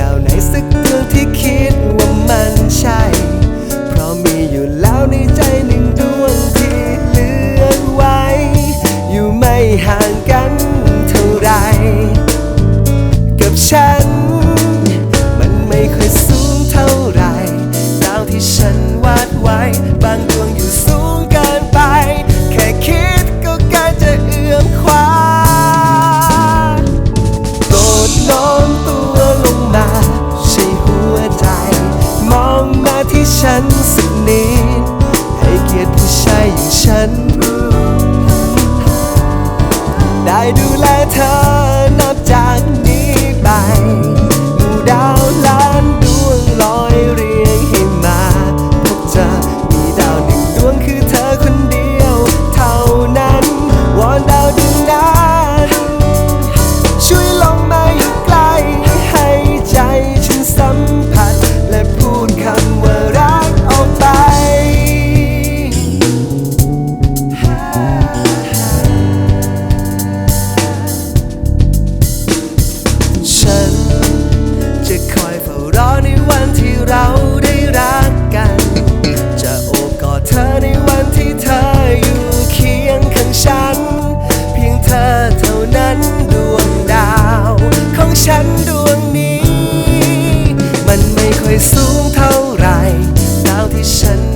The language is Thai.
ดาวไหนสักดวงที่คิดว่ามันใช่ เพราะมีอยู่แล้วในใจหนึ่งดวงที่เลือนไว้ อยู่ไม่ห่างกันเท่าไร ฉันสักนิด ให้เกียรติผู้ชายอย่างฉัน ได้ดูแลเธอนับจากนี้ไป อในวันที่เราได้รักกัน จะโอบกอดเธอในวันที่เธออยู่เคียงข้างฉัน เพียงเธอเท่านั้นดวงดาว ของฉันดวงนี้ มันไม่ค่อยสูงเท่าไหร่ดาวที่ฉัน